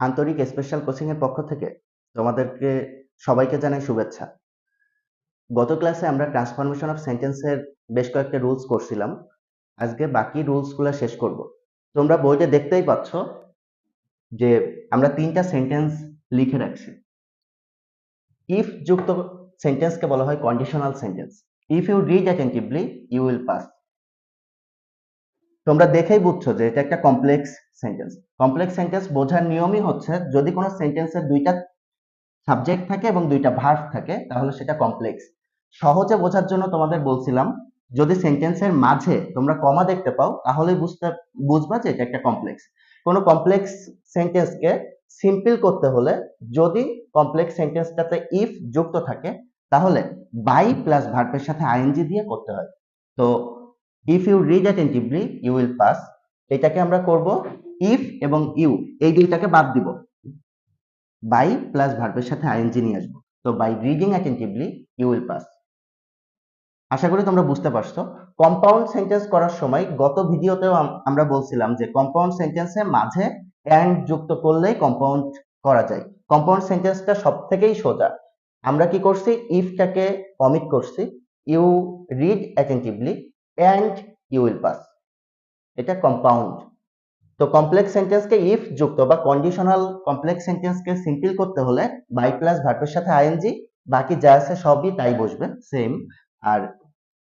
আন্তরিক special coaching এর পক্ষ থেকে তোমাদেরকে সবাইকে জানাই শুভেচ্ছা। গত ক্লাসে আমরা ট্রান্সফরমেশন অফ সেন্টেন্সের বেশ কয়েকটা রুলস করছিলাম। আজকে বাকি রুলসগুলো শেষ করব। তোমরা বইটা দেখতেই পাচ্ছ যে আমরা তিনটা সেন্টেন্স লিখে রাখছি। ইফ যুক্ত সেন্টেন্সকে বলা হয় conditional sentence if you read attentively you will pass তোমরা দেখেই বুঝছ যে এটা একটা কমপ্লেক্স সেন্টেন্স কমপ্লেক্স সেন্টেন্স বোঝার নিয়মই হচ্ছে, যদি কোনো সেন্টেন্সের দুইটা সাবজেক্ট থাকে এবং দুইটা ভার্ব থাকে, তাহলে সেটা কমপ্লেক্স সহজে বোঝার জন্য তোমাদের বলছিলাম, যদি সেন্টেন্সের মাঝে তোমরা কমা দেখতে পাও তাহলে বুঝতে, বুঝবা যে এটা একটা কমপ্লেক্স কোনো কমপ্লেক্স সেন্টেন্সকে সিম্পল করতে হলে যদি কমপ্লেক্স সেন্টেন্সটাতে ইফ যুক্ত থাকে, তাহলে বাই প্লাস ভার্বের সাথে আইএনজি দিয়ে করতে হয়। তো if you read attentively you will pass এটাকে আমরা করব ইফ এবং ইউ এই দুইটাকে বাদ দিব। বাই প্লাস ভার্বের সাথে আইএনজি নিয়ে আসব। তো by reading attentively you will pass আশা করি তোমরা বুঝতে পারছ। কম্পাউন্ড সেন্টেন্স করার সময় গত ভিডিওতেও আমরা বলছিলাম যে কম্পাউন্ড সেন্টেন্সে মাঝে অ্যান্ড যুক্ত করলেই কম্পাউন্ড করা যায়। কম্পাউন্ড সেন্টেন্সটা সব থেকেই সোজা। আমরা কি করছি? ইফটাকে অমিট করছি। You read attentively and you will pass এটা কম্পাউন্ড তো কমপ্লেক্স সেন্টেন্সকে ইফ যুক্ত বা কন্ডিশনাল কমপ্লেক্স সেন্টেন্সকে সিম্পল করতে হলে বাই প্লাস ভার্বের সাথে আইএনজি বাকি যা আছে সবই তাই বসবে সেম আর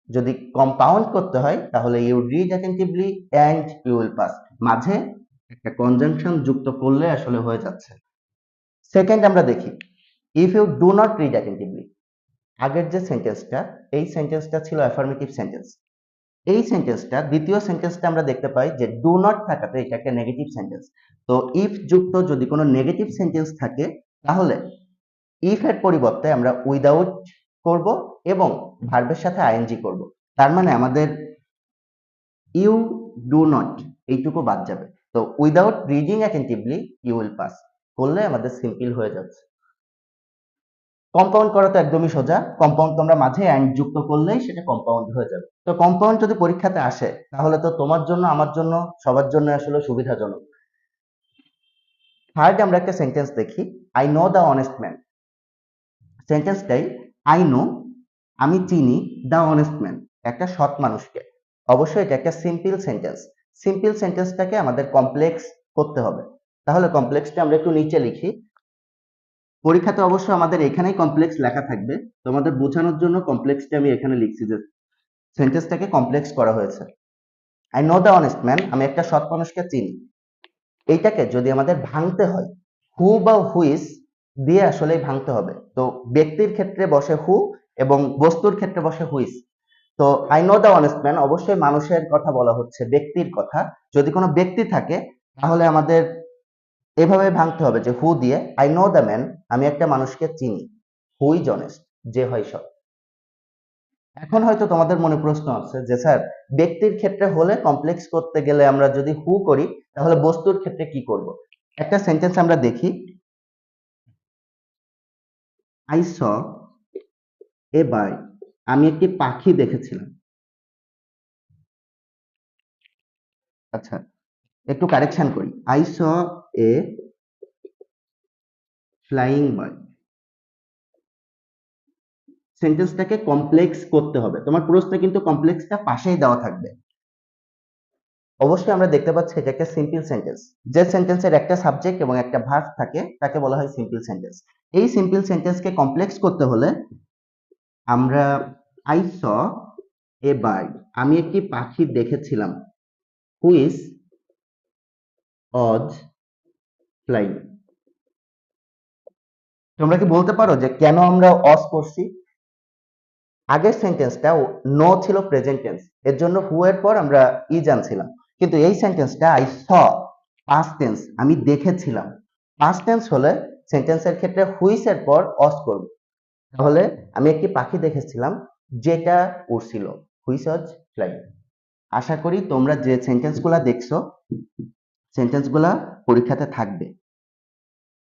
যদি কম্পাউন্ড করতে হয়, তাহলে you read attentively and you will pass মাঝে একটা কনজাংশন যুক্ত করলে আসলে হয়ে যাচ্ছে। সেকেন্ড আমরা দেখি if you do not read attentively আগের যে সেন্টেন্সটা এই সেন্টেন্সটা ছিল অ্যাফার্মেটিভ সেন্টেন্স এই সেন্টেন্সটা দ্বিতীয় সেন্টেন্সটা আমরা দেখতে পাই যে ডু নট থাকাতে এটা একটা নেগেটিভ সেন্টেন্স তো ইফ যুক্ত যদি কোনো নেগেটিভ সেন্টেন্স থাকে, তাহলে ইফ এর পরিবর্তে আমরা উইদাউট করব এবং ভার্বের সাথে আইএনজি করব। তার মানে আমাদের ইউ ডু নট এইটুকু বাদ যাবে। তো without reading attentively you will pass করলে আমাদের সিম্পল হয়ে যাচ্ছে। কম্পাউন্ড করা তো একদমই সোজা। কম্পাউন্ড তোমরা মাঝে অ্যান্ড যুক্ত করলেই সেটা কম্পাউন্ড হয়ে যাবে। তো কম্পাউন্ড যদি পরীক্ষাতে আসে, তাহলে তো তোমার জন্য, আমার জন্য, সবার জন্য আসলে সুবিধাজনক। থার্ড আমরা একটা সেন্টেন্স দেখি I know the honest man সেন্টেন্সটাই I know আমি চিনি দ্য অনেস্ট ম্যান একটা সৎ মানুষকে। অবশ্যই এটা একটা সিম্পল সেন্টেন্স সিম্পল সেন্টেন্সটাকে আমাদের কমপ্লেক্স করতে হবে। তাহলে কমপ্লেক্সটা আমরা একটু নিচে লিখি। পরীক্ষাতে অবশ্য আমাদের এখানেই কমপ্লেক্স লেখা থাকবে। তোমাদের বোঝানোর জন্য কমপ্লেক্সটা আমি এখানে লিখছি যে সেন্টেন্সটাকে কমপ্লেক্স করা হয়েছে। I know the honest man আমি একটা সৎ মানুষকে চিনি। এইটাকে যদি আমাদের ভাঙতে হয় হু বা হুইস দিয়ে আসলেই ভাঙতে হবে। তো ব্যক্তির ক্ষেত্রে বসে হু এবং বস্তুর ক্ষেত্রে বসে হুইস তো I know the honest man অবশ্যই মানুষের কথা বলা হচ্ছে, ব্যক্তির কথা। যদি কোনো ব্যক্তি থাকে, তাহলে আমাদের এভাবে ভাঙতে হবে যে হু দিয়ে আই নো দ্য ম্যান আমি একটা মানুষকে চিনি। হু ইজ অনেস্ট যে হয় সব। এখন হয়তো তোমাদের মনে প্রশ্ন আছে যে, স্যার, ব্যক্তির ক্ষেত্রে হলে কমপ্লেক্স করতে গেলে আমরা যদি হু করি, তাহলে বস্তুর ক্ষেত্রে কি করব? একটা সেন্টেন্স আমরা দেখি। আই স এ বার্ড আমি একটি পাখি দেখেছিলাম। আচ্ছা একটু কারেকশন করি। I saw a flying bird সেন্টেন্সটাকে complex করতে হবে। তোমার প্রশ্নে কিন্তু কমপ্লেক্সটা পাশেই দেওয়া থাকবে। অবশ্যই আমরা দেখতে পাচ্ছি এটা একটা সিম্পল সেন্টেন্স যে সেন্টেন্সের একটা সাবজেক্ট এবং একটা ভার্ব থাকে, তাকে বলা হয় সিম্পল সেন্টেন্স এই সিম্পল সেন্টেন্সকে কমপ্লেক্স করতে হলে আমরা আই স এ বার্ড আমি একটি পাখি দেখেছিলাম। হুইস অজ ফ্লাইং তোমরা কি বলতে পারো যে কেন আমরা অস করছি? আগের সেন্টেন্সটা নো ছিল প্রেজেন্ট টেন্স এর জন্য হু এর পর আমরা ই জানছিলাম কিন্তু এই সেন্টেন্সটা আই স পাস্ট টেন্স আমি দেখেছিলাম। পাস্ট টেন্স হলে সেন্টেন্সের ক্ষেত্রে হুইস এর পর অস করব? তাহলে আমি একটি পাখি দেখেছিলাম, যেটা উড়ছিল হুইস অজ ফ্লাই আশা করি তোমরা যে সেন্টেন্সগুলা দেখছ সেন্টেন্সগুলা পরীক্ষাতে থাকবে।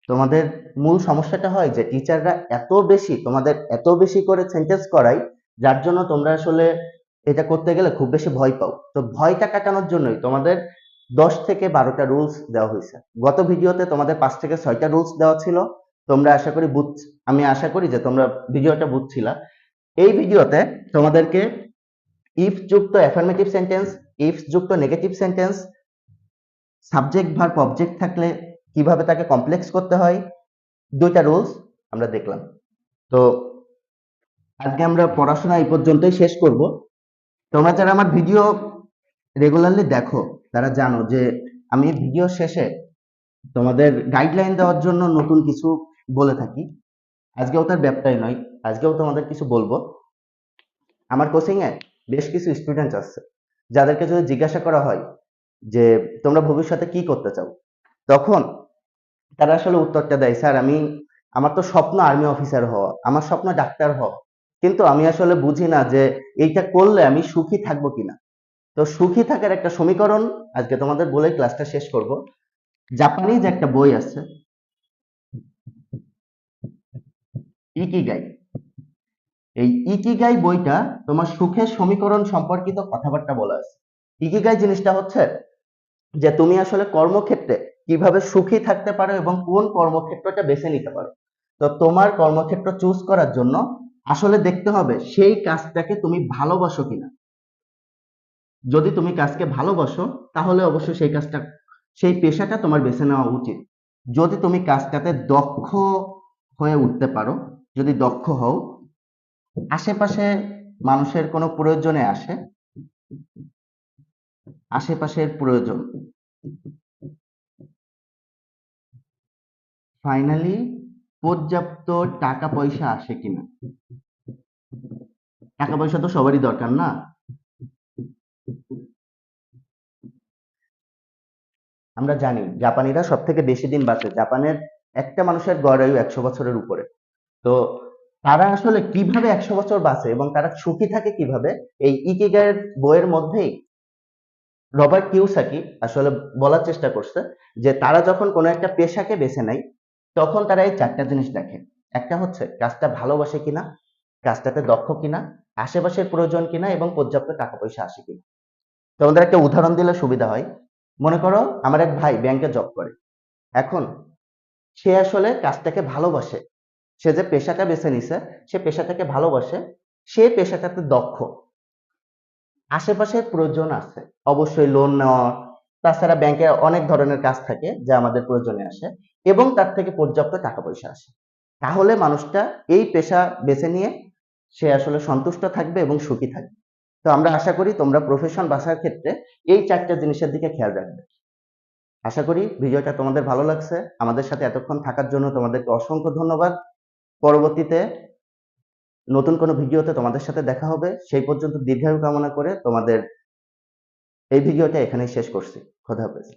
তোমাদের মূল সমস্যাটা হয় যে টিচাররা এত বেশি, তোমাদের এত বেশি করে সেন্টেন্স করায়, যার জন্য তোমরা আসলে এটা করতে গেলে খুব বেশি ভয় পাও। তো ভয়টা কাটানোর জন্যই তোমাদের দশ থেকে বারোটা রুলস দেওয়া হয়েছে। গত ভিডিওতে তোমাদের পাঁচ থেকে ছয়টা রুলস দেওয়া ছিল। তোমরা আশা করি বুঝ, আমি আশা করি যে তোমরা ভিডিওটা বুঝছিলা। এই ভিডিওতে তোমাদেরকে ইফ যুক্ত অ্যাফার্মেটিভ সেন্টেন্স ইফ যুক্ত negative sentence subject verb object থাকলে কীভাবে তাকে কমপ্লেক্স করতে হয়? দুইটা রুলস আমরা দেখলাম। তো আজকে আমরা পড়াশোনা এই পর্যন্তই শেষ করব। তোমরা যারা আমার ভিডিও রেগুলারলি দেখো, তারা জানো যে আমি ভিডিও শেষে তোমাদের গাইডলাইন দেওয়ার জন্য নতুন কিছু বলে থাকি। আজকেও তার ব্যাপারটাই নয়, আজকেও তোমাদের কিছু বলব। আমার কোচিং এ বেশ কিছু স্টুডেন্ট আছে যাদেরকে যদি জিজ্ঞাসা করা হয় যে তোমরা ভবিষ্যতে কি করতে চাও? তখন তারা আসলে উত্তরটা দেয়, স্যার, আমি, আমার তো স্বপ্ন আর্মি অফিসার হওয়া, আমার স্বপ্ন ডাক্তার হওয়া। কিন্তু আমি আসলে বুঝি না যে এইটা করলে আমি সুখী থাকব কিনা। তো সুখী থাকার একটা সমীকরণ আজকে তোমাদের বলে ক্লাসটা শেষ করব। জাপানিজ একটা বই আছে। ইকিগাই। এই ইকিগাই বইটা তোমার সুখের সমীকরণ সম্পর্কিত কথাবার্তা বলা আছে। ইকিগাই জিনিসটা হচ্ছে যে তুমি আসলে কর্মক্ষেত্রে কীভাবে সুখী থাকতে পারো এবং কোন কর্মক্ষেত্রটা বেছে নিতে পারো। তো তোমার কর্মক্ষেত্র চুজ করার জন্য আসলে দেখতে হবে সেই কাজটাকে তুমি ভালোবাসো কিনা। যদি তুমি কাজকে ভালোবাসো, তাহলে অবশ্যই সেই কাজটা, সেই পেশাটা তোমার বেছে নেওয়া উচিত। যদি তুমি কাজটাতে দক্ষ হয়ে উঠতে পারো, যদি দক্ষ হও, আশেপাশে মানুষের কোনো প্রয়োজনে আসে আশেপাশের প্রয়োজন। ফাইনালি পর্যাপ্ত টাকা পয়সা আসে কিনা? টাকা পয়সা তো সবারই দরকার না? আমরা জানি জাপানিরা সব থেকে বেশি দিন বাঁচে। জাপানের একটা মানুষের গড় আয়ু একশো বছরের উপরে। তো তারা আসলে কীভাবে একশো বছর বাঁচে এবং তারা সুখী থাকে কীভাবে? এই ইকিগায়ের বইয়ের মধ্যেই রবার্ট কিউসাকি আসলে বলার চেষ্টা করছে যে তারা যখন কোনো একটা পেশাকে বেছে নেয়, তখন তারা এই চারটা জিনিস দেখে। একটা হচ্ছে কাজটা ভালোবাসে কিনা, কাজটাতে দক্ষ কিনা, আশেপাশের প্রয়োজন কিনা এবং পর্যাপ্ত টাকা পয়সা আসে কিনা। তোমাদের একটা উদাহরণ দিলে সুবিধা হয়। মনে করো আমার এক ভাই ব্যাংকে জব করে। এখন সে আসলে কাজটাকে ভালোবাসে। সে যে পেশাটা বেছে নিছে, সে পেশাটাকে ভালোবাসে, সে পেশাটাতে দক্ষ। আশেপাশের প্রয়োজন আছে। অবশ্যই লোন নেওয়া, তাছাড়া ব্যাংকে অনেক ধরনের কাজ থাকে যা আমাদের প্রয়োজনে আসে এবং তার থেকে পর্যাপ্ত টাকা পয়সা আসে। তাহলে মানুষটা এই পেশা বেছে নিয়ে সে আসলে সন্তুষ্ট থাকবে এবং সুখী থাকবে। তো আমরা আশা করি তোমরা প্রফেশন বাসার ক্ষেত্রে এই চারটা জিনিসের দিকে খেয়াল রাখবে। আশা করি ভিডিওটা তোমাদের ভালো লাগছে। আমাদের সাথে এতক্ষণ থাকার জন্য তোমাদেরকে অসংখ্য ধন্যবাদ। পরবর্তীতে নতুন কোনো ভিডিওতে তোমাদের সাথে দেখা হবে। সেই পর্যন্ত দীর্ঘায়ু কামনা করে তোমাদের এই ভিডিওটা এখানেই শেষ করছি। খোদা হাফেজ।